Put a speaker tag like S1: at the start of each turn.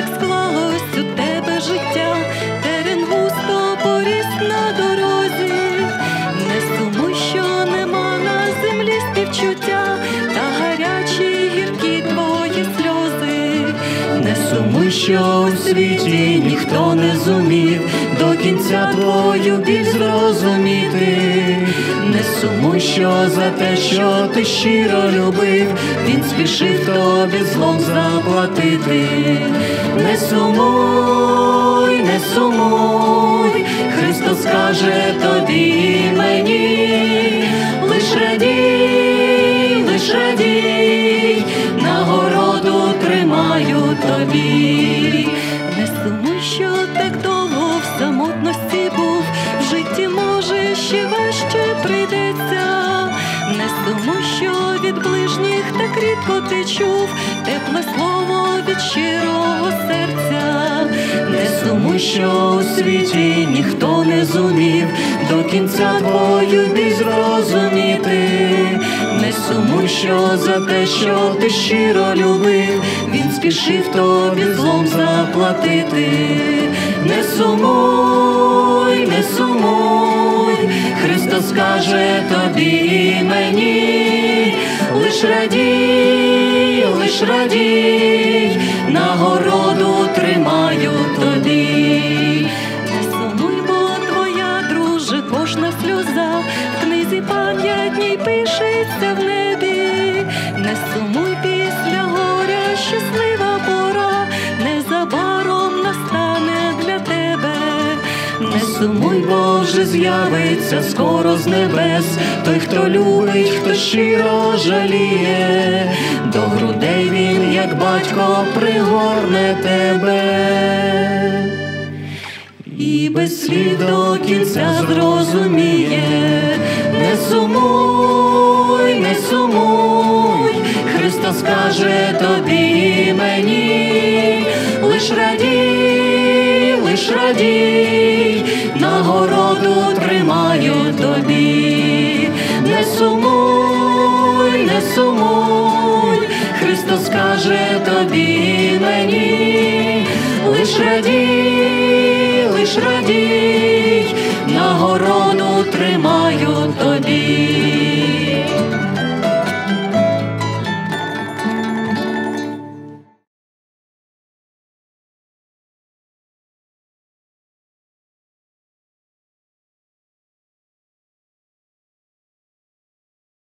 S1: так склалось у тебе життя, терен густо поріс на дорозі, не суму, що нема на землі співчуття, та гарячі гіркі твої сльози, не сумуй, що у світі ніхто не зумів, до кінця твою біль зрозуміти, не суму що за те, що ти щиро любив, він спішив тобі злом заплатити не сумуй, не сумуй, Христос каже тобі мені, лиш радій, лиш радій, нагороду тримаю тобі, Не сумуй, що так довго в самотності був, в житті може ще важче прийдеться, не сумуй, що від ближніх так рідко ти чув, тепле слово від щирого сумуй, що у світі ніхто не зумів до кінця твою біль зрозуміти, не сумуй, що за те, що ти щиро любив, він спішив тобі злом заплатити, не сумуй, не сумуй, Христос каже тобі і мені, лиш радій, лиш радій, нагороду тримаю тобі. Пам'ятній в небі, не сумуй після горя, щаслива пора, незабаром настане для тебе. Не сумуй, Боже, з'явиться скоро з небес, той, хто любить, хто щиро жаліє, до грудей він, як батько, пригорне тебе. І без слів до кінця зрозуміє, не сумуй, Христос каже тобі мені, лиш радій, лиш радій, нагороду тримаю тобі, не сумуй, не сумуй, Христос каже тобі мені, лиш радій, лиш радій, нагороду тримаю тобі.